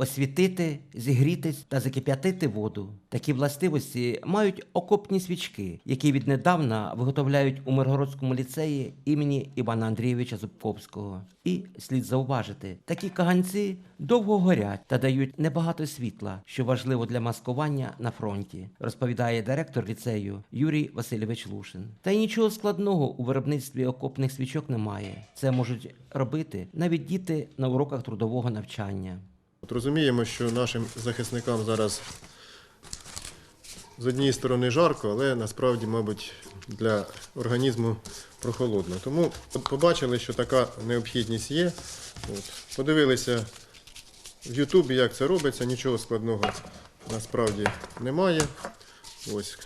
освітити, зігрітись та закип'ятити воду. Такі властивості мають окопні свічки, які віднедавна виготовляють у Миргородському ліцеї імені Івана Андрійовича Зубковського. І слід зауважити, такі каганці довго горять та дають небагато світла, що важливо для маскування на фронті, розповідає директор ліцею Юрій Васильович Лушин. Та й нічого складного у виробництві окопних свічок немає. Це можуть робити навіть діти на уроках трудового навчання. Розуміємо, що нашим захисникам зараз з однієї сторони жарко, але насправді, мабуть, для організму прохолодно. Тому побачили, що така необхідність є. От. Подивилися в Ютубі, як це робиться, нічого складного насправді немає. Ось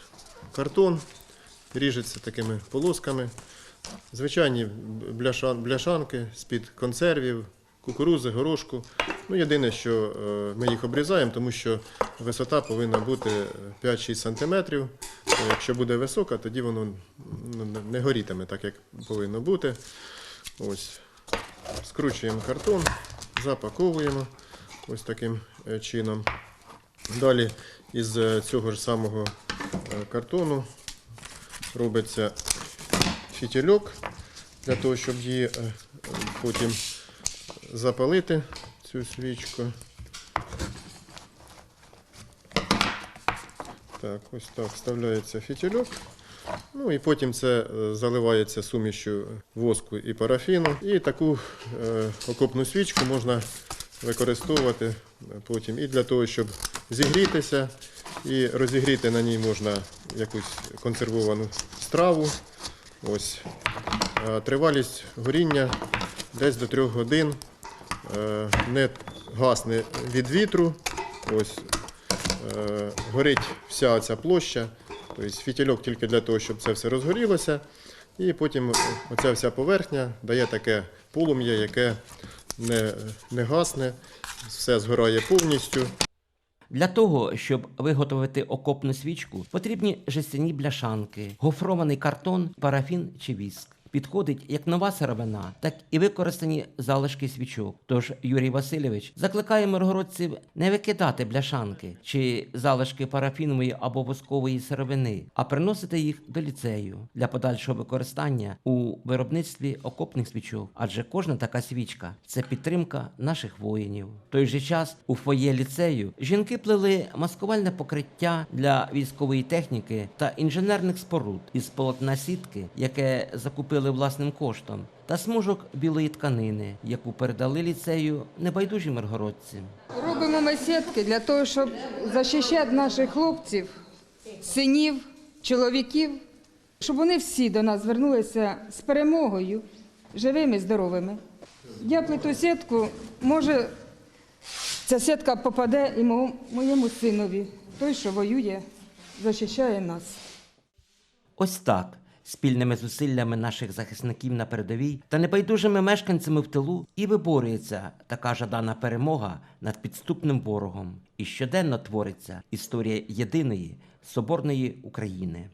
картон ріжеться такими полосками. Звичайні бляшан, бляшанки з-під консервів, кукурузи, горошку. Ну, єдине, що е, ми їх обрізаємо, тому що висота повинна бути 5-6 см. Якщо буде висока, тоді воно ну, не горітиме так, як повинно бути. Ось. Скручуємо картон, запаковуємо ось таким е, чином. Далі із е, цього ж самого е, картону робиться фітільок для того, щоб її е, потім запалити цю свічку. Так, ось так вставляється фітільок. Ну і потім це е, заливається сумішю воску і парафіну. І таку е, окопну свічку можна використовувати е, потім і для того, щоб зігрітися, і розігріти на ній можна якусь консервовану страву. Ось. Тривалість горіння десь до 3 годин. Е, Не гасне від вітру. Ось. Е, Горить вся ця площа. Тобто фітільок тільки для того, щоб це все розгорілося. І потім оця вся поверхня дає таке полум'я, яке не, не гасне, все згорає повністю. Для того, щоб виготовити окопну свічку, потрібні жестяні бляшанки, гофрований картон, парафін чи віск. Підходить як нова сировина, так і використані залишки свічок. Тож Юрій Васильович закликає миргородців не викидати бляшанки чи залишки парафінової або воскової сировини, а приносити їх до ліцею для подальшого використання у виробництві окопних свічок. Адже кожна така свічка це підтримка наших воїнів. В той же час у фоє ліцею жінки плели маскувальне покриття для військової техніки та інженерних споруд із полотна сітки, яке закупили власним коштом, та смужок білої тканини, яку передали ліцею небайдужі миргородці. Робимо ми сітки для того, щоб захищати наших хлопців, синів, чоловіків, щоб вони всі до нас звернулися з перемогою, живими, здоровими. Я плету сітку, може, ця сітка попаде і моєму синові, той, що воює, захищає нас. Ось так. Спільними зусиллями наших захисників на передовій та небайдужими мешканцями в тилу і виборюється така жадана перемога над підступним ворогом. І щоденно твориться історія єдиної соборної України.